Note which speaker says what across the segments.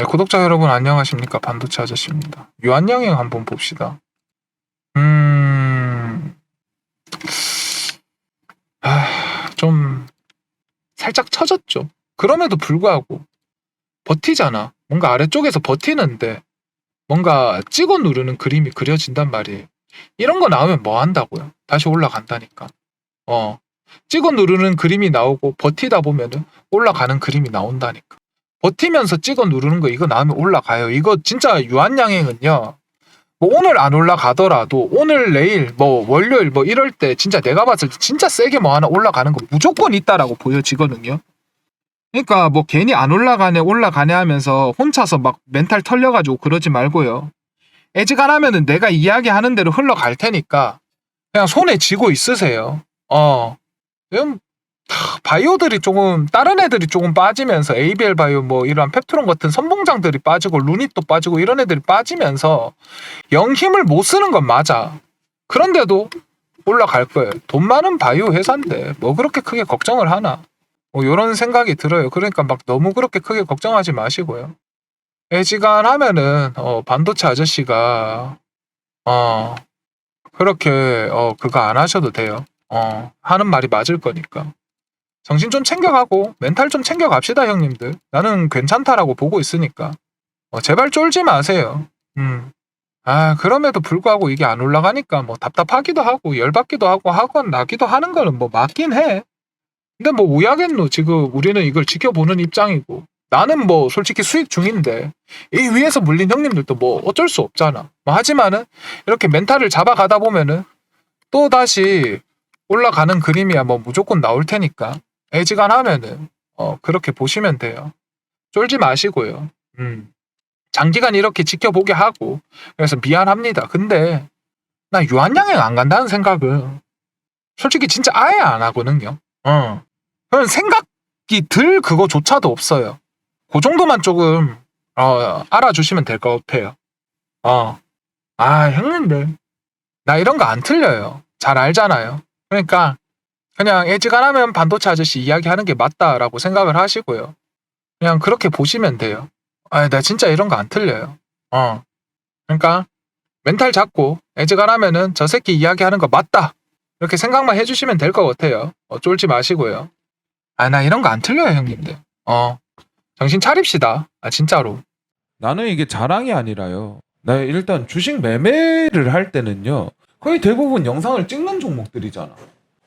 Speaker 1: 네, 구독자 여러분 안녕하십니까 반도체 아저씨입니다. 유한양행 한번 봅시다. 음, 아, 좀 살짝 처졌죠. 그럼에도 불구하고 버티잖아. 뭔가 아래쪽에서 버티는데 뭔가 찍어 누르는 그림이 그려진단 말이에요. 이런 거 나오면 뭐 한다고요? 다시 올라간다니까. 어, 찍어 누르는 그림이 나오고 버티다 보면은 올라가는 그림이 나온다니까. 버티면서 찍어 누르는 거 이거 나오면 올라가요. 이거 진짜 유한양행은요. 뭐 오늘 안 올라가더라도 오늘 내일 뭐 월요일 뭐 이럴 때 진짜 내가 봤을 때 진짜 세게 뭐 하나 올라가는 거 무조건 있다라고 보여지거든요. 그러니까 뭐 괜히 안 올라가네 올라가네 하면서 혼자서 막 멘탈 털려가지고 그러지 말고요. 애지간하면은 내가 이야기하는 대로 흘러갈 테니까 그냥 손에 쥐고 있으세요. 어. 바이오들이 조금 다른 애들이 조금 빠지면서 ABL 바이오 뭐 이런 펩트론 같은 선봉장들이 빠지고 루닛도 빠지고 이런 애들이 빠지면서 영 힘을 못 쓰는 건 맞아. 그런데도 올라갈 거예요. 돈 많은 바이오 회사인데 뭐 그렇게 크게 걱정을 하나. 뭐 이런 생각이 들어요. 그러니까 막 너무 그렇게 크게 걱정하지 마시고요. 애지간하면은 어, 반도체 아저씨가 어 그렇게 어 그거 안 하셔도 돼요. 어 하는 말이 맞을 거니까. 정신 좀 챙겨가고 멘탈 좀 챙겨갑시다 형님들. 나는 괜찮다라고 보고 있으니까. 어, 제발 쫄지 마세요. 음. 아 그럼에도 불구하고 이게 안 올라가니까 뭐 답답하기도 하고 열받기도 하고 학원 나기도 하는 거는 뭐 맞긴 해. 근데 뭐 우야겠노 지금 우리는 이걸 지켜보는 입장이고 나는 뭐 솔직히 수익 중인데 이 위에서 물린 형님들도 뭐 어쩔 수 없잖아. 뭐 하지만은 이렇게 멘탈을 잡아가다 보면은 또 다시 올라가는 그림이야 뭐 무조건 나올 테니까 애지간하면은 어 그렇게 보시면 돼요. 쫄지 마시고요. 음. 장기간 이렇게 지켜보게 하고 그래서 미안합니다. 근데 나 유한양행 안 간다는 생각은 솔직히 진짜 아예 안 하거든요. 어. 그런 생각이 들 그거조차도 없어요. 그 정도만 조금 어, 알아주시면 될 것 같아요. 어. 아 형님들 나 이런 거 안 틀려요. 잘 알잖아요. 그러니까 그냥 애지간하면 반도체 아저씨 이야기하는 게 맞다라고 생각을 하시고요. 그냥 그렇게 보시면 돼요. 아, 나 진짜 이런 거 안 틀려요. 어. 그러니까 멘탈 잡고 애지간하면은 저 새끼 이야기하는 거 맞다. 이렇게 생각만 해주시면 될 것 같아요. 어, 쫄지 마시고요. 아, 나 이런 거 안 틀려요, 형님들. 어. 정신 차립시다. 아, 진짜로.
Speaker 2: 나는 이게 자랑이 아니라요. 나 일단 주식 매매를 할 때는요. 거의 대부분 영상을 찍는 종목들이잖아.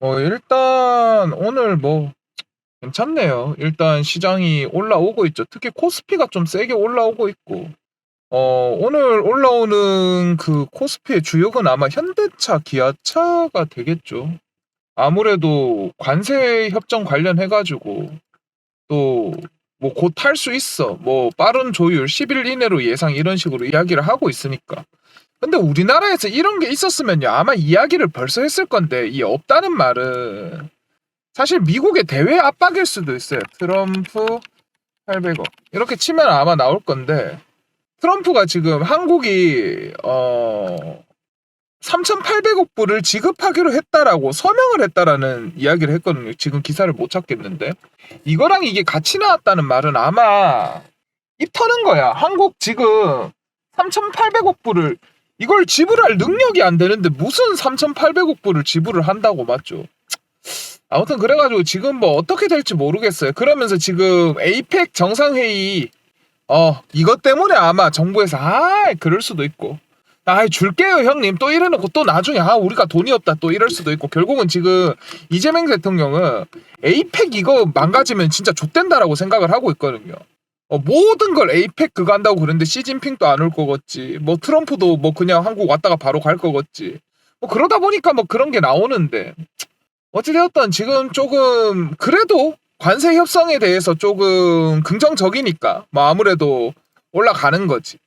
Speaker 1: 어, 일단 오늘 뭐 괜찮네요. 일단 시장이 올라오고 있죠. 특히 코스피가 좀 세게 올라오고 있고. 어, 오늘 올라오는 그 코스피의 주역은 아마 현대차, 기아차가 되겠죠. 아무래도 관세 협정 관련해 가지고 또 뭐 곧 탈 수 있어. 뭐 빠른 조율 10일 이내로 예상 이런 식으로 이야기를 하고 있으니까. 근데 우리나라에서 이런 게 있었으면요. 아마 이야기를 벌써 했을 건데 이 없다는 말은 사실 미국의 대외 압박일 수도 있어요. 트럼프 800억 이렇게 치면 아마 나올 건데 트럼프가 지금 한국이 어 3,800억 불을 지급하기로 했다라고 서명을 했다라는 이야기를 했거든요. 지금 기사를 못 찾겠는데 이거랑 이게 같이 나왔다는 말은 아마 입 터는 거야. 한국 지금 3,800억 불을 이걸 지불할 능력이 안 되는데 무슨 3,800억 불을 지불을 한다고 맞죠? 아무튼 그래가지고 지금 뭐 어떻게 될지 모르겠어요. 그러면서 지금 에이펙 정상회의 어 이것 때문에 아마 정부에서 아 그럴 수도 있고 아 줄게요 형님 또 이래놓고 또 나중에 아 우리가 돈이 없다 또 이럴 수도 있고 결국은 지금 이재명 대통령은 에이펙 이거 망가지면 진짜 좆된다라고 생각을 하고 있거든요. 어, 모든 걸 에이펙 그거 한다고 그러는데 시진핑도 안 올 거겠지. 뭐 트럼프도 뭐 그냥 한국 왔다가 바로 갈 거겠지. 뭐 그러다 보니까 뭐 그런 게 나오는데 어찌되었든 지금 조금 그래도 관세 협상에 대해서 조금 긍정적이니까 뭐 아무래도 올라가는 거지.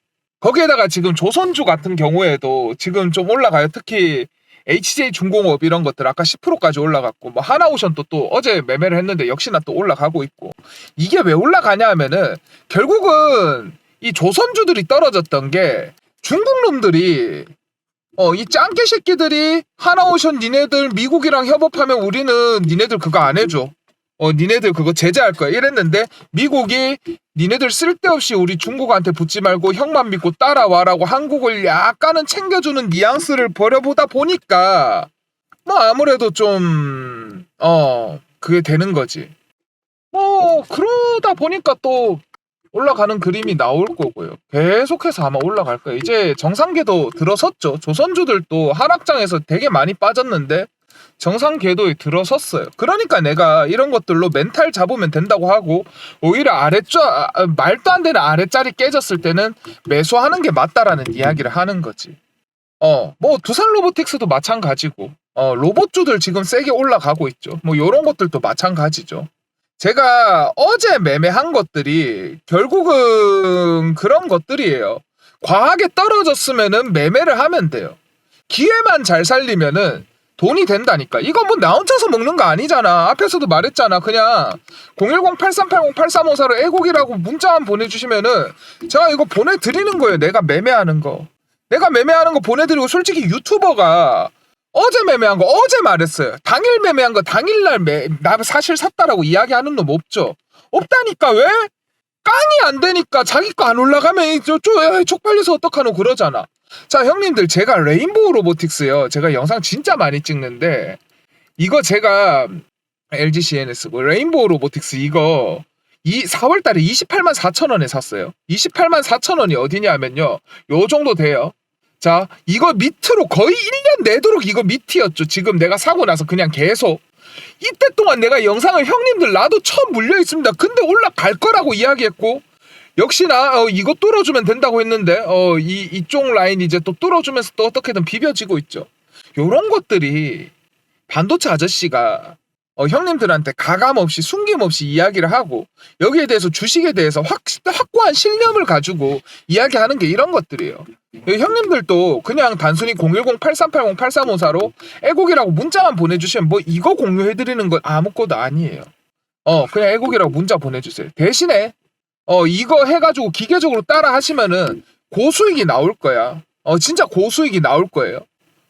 Speaker 1: 거기에다가 지금 조선주 같은 경우에도 지금 좀 올라가요. 특히 HJ 중공업 이런 것들 아까 10%까지 올라갔고 뭐 하나오션도 또 어제 매매를 했는데 역시나 또 올라가고 있고. 이게 왜 올라가냐 하면은 결국은 이 조선주들이 떨어졌던 게 중국 놈들이 어 이 짱깨 새끼들이 하나오션 니네들 미국이랑 협업하면 우리는 니네들 그거 안 해줘 어 니네들 그거 제재할 거야 이랬는데 미국이 니네들 쓸데없이 우리 중국한테 붙지 말고 형만 믿고 따라와라고 한국을 약간은 챙겨주는 뉘앙스를 버려보다 보니까 뭐 아무래도 좀 어 그게 되는 거지 뭐뭐 그러다 보니까 또 올라가는 그림이 나올 거고요. 계속해서 아마 올라갈 거예요. 이제 정상궤도 들어섰죠. 조선주들도 하락장에서 되게 많이 빠졌는데 정상 궤도에 들어섰어요. 그러니까 내가 이런 것들로 멘탈 잡으면 된다고 하고 오히려 아래쪽 아, 아, 말도 안 되는 아래짜리 깨졌을 때는 매수하는 게 맞다라는 이야기를 하는 거지. 어, 뭐 두산 로보틱스도 마찬가지고 어, 로봇주들 지금 세게 올라가고 있죠. 뭐 요런 것들도 마찬가지죠. 제가 어제 매매한 것들이 결국은 그런 것들이에요. 과하게 떨어졌으면은 매매를 하면 돼요. 기회만 잘 살리면은 돈이 된다니까. 이건 뭐 나 혼자서 먹는 거 아니잖아. 앞에서도 말했잖아. 그냥 010-8380-8354로 애곡이라고 문자만 보내주시면은 제가 이거 보내드리는 거예요. 내가 매매하는 거. 내가 매매하는 거 보내드리고 솔직히 유튜버가 어제 매매한 거 어제 말했어요. 당일 매매한 거 당일날 매, 나 사실 샀다라고 이야기하는 놈 없죠. 없다니까 왜? 깡이 안 되니까 자기 거 안 올라가면 저, 저, 쪽팔려서 어떡하노 그러잖아. 자 형님들 제가 레인보우 로보틱스요. 제가 영상 진짜 많이 찍는데 이거 제가 LG CNS고 레인보우 로보틱스 이거 이 4월 달에 28만 4천 원에 샀어요. 28만 4천 원이 어디냐면요. 요 정도 돼요. 자, 이거 밑으로 거의 1년 내도록 이거 밑이었죠. 지금 내가 사고 나서 그냥 계속. 이때 동안 내가 영상을 형님들 나도 처음 물려 있습니다. 근데 올라갈 거라고 이야기했고 역시나 어, 이거 뚫어주면 된다고 했는데 어, 이 이쪽 라인 이제 또 뚫어주면서 또 어떻게든 비벼지고 있죠. 요런 것들이 반도체 아저씨가 어, 형님들한테 가감 없이 숨김 없이 이야기를 하고 여기에 대해서 주식에 대해서 확, 확고한 신념을 가지고 이야기하는 게 이런 것들이에요. 예, 형님들도 그냥 단순히 010-8380-8354로 애곡이라고 문자만 보내주시면 뭐 이거 공유해드리는 건 아무것도 아니에요. 어 그냥 애곡이라고 문자 보내주세요. 대신에 어 이거 해가지고 기계적으로 따라 하시면은 고수익이 나올 거야. 어 진짜 고수익이 나올 거예요.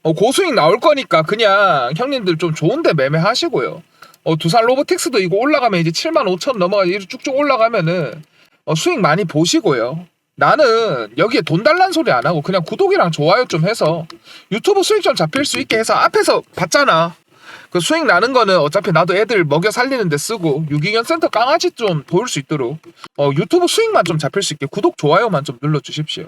Speaker 1: 어 고수익 나올 거니까 그냥 형님들 좀 좋은데 매매하시고요. 어 두산 로보틱스도 이거 올라가면 이제 7만 5천 넘어가 이렇게 쭉쭉 올라가면은 어, 수익 많이 보시고요. 나는 여기에 돈 달란 소리 안 하고 그냥 구독이랑 좋아요 좀 해서 유튜브 수익 좀 잡힐 수 있게 해서 앞에서 봤잖아. 그 수익 나는 거는 어차피 나도 애들 먹여 살리는데 쓰고 유기견 센터 강아지 좀 도울 수 있도록 어, 유튜브 수익만 좀 잡힐 수 있게 구독 좋아요만 좀 눌러 주십시오.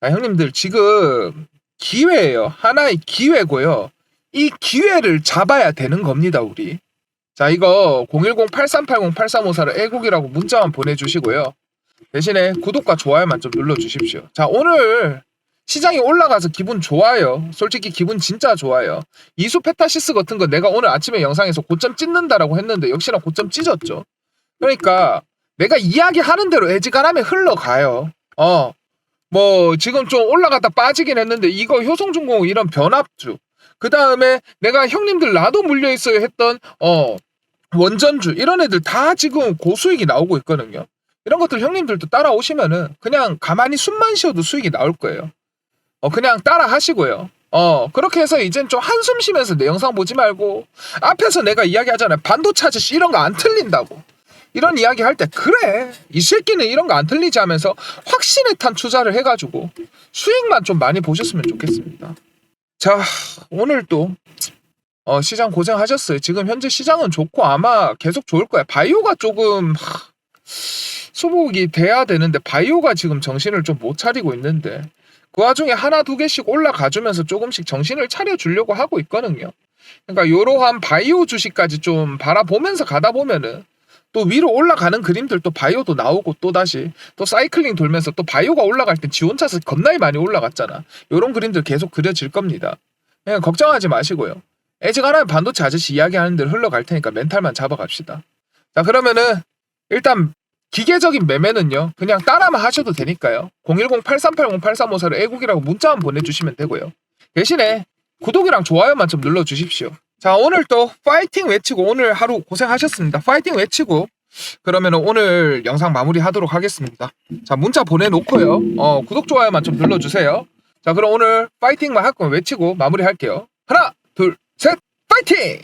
Speaker 1: 자, 형님들 지금 기회예요. 하나의 기회고요. 이 기회를 잡아야 되는 겁니다, 우리. 자, 이거 010-8380-8354로 애국이라고 문자만 보내주시고요. 대신에 구독과 좋아요만 좀 눌러주십시오. 자, 오늘 시장이 올라가서 기분 좋아요. 솔직히 기분 진짜 좋아요. 이수 페타시스 같은 거 내가 오늘 아침에 영상에서 고점 찢는다라고 했는데 역시나 고점 찢었죠. 그러니까 내가 이야기하는 대로 애지간하면 흘러가요. 어, 뭐 지금 좀 올라갔다 빠지긴 했는데 이거 효성중공업 이런 변압주. 그 다음에 내가 형님들 나도 물려 있어요 했던 어 원전주 이런 애들 다 지금 고수익이 나오고 있거든요. 이런 것들 형님들도 따라오시면은 그냥 가만히 숨만 쉬어도 수익이 나올 거예요. 어 그냥 따라 하시고요. 어 그렇게 해서 이젠 좀 한숨 쉬면서 내 영상 보지 말고 앞에서 내가 이야기하잖아요. 반도체 아저씨 이런 거 안 틀린다고. 이런 이야기 할 때 그래 이 새끼는 이런 거 안 틀리지 하면서 확신에 탄 투자를 해가지고 수익만 좀 많이 보셨으면 좋겠습니다. 자 오늘 또 어, 시장 고생하셨어요. 지금 현재 시장은 좋고 아마 계속 좋을 거야. 바이오가 조금 하, 수복이 돼야 되는데 바이오가 지금 정신을 좀 못 차리고 있는데 그 와중에 하나 두 개씩 올라가주면서 조금씩 정신을 차려주려고 하고 있거든요. 그러니까 이러한 바이오 주식까지 좀 바라보면서 가다 보면은 또 위로 올라가는 그림들 또 바이오도 나오고 또 다시 또 사이클링 돌면서 또 바이오가 올라갈 때 지원 차서 겁나게 많이 올라갔잖아. 이런 그림들 계속 그려질 겁니다. 그냥 걱정하지 마시고요. 애지간하면 반도체 아저씨 이야기하는 대로 흘러갈 테니까 멘탈만 잡아갑시다. 자 그러면은 일단 기계적인 매매는요 그냥 따라만 하셔도 되니까요. 010-8380-8354로 애국이라고 문자만 보내주시면 되고요. 대신에 구독이랑 좋아요만 좀 눌러주십시오. 자 오늘 또 파이팅 외치고 오늘 하루 고생하셨습니다. 파이팅 외치고 그러면 오늘 영상 마무리하도록 하겠습니다. 자 문자 보내놓고요. 어 구독 좋아요만 좀 눌러주세요. 자 그럼 오늘 파이팅만 할 거면 외치고 마무리할게요. 하나 둘 셋 파이팅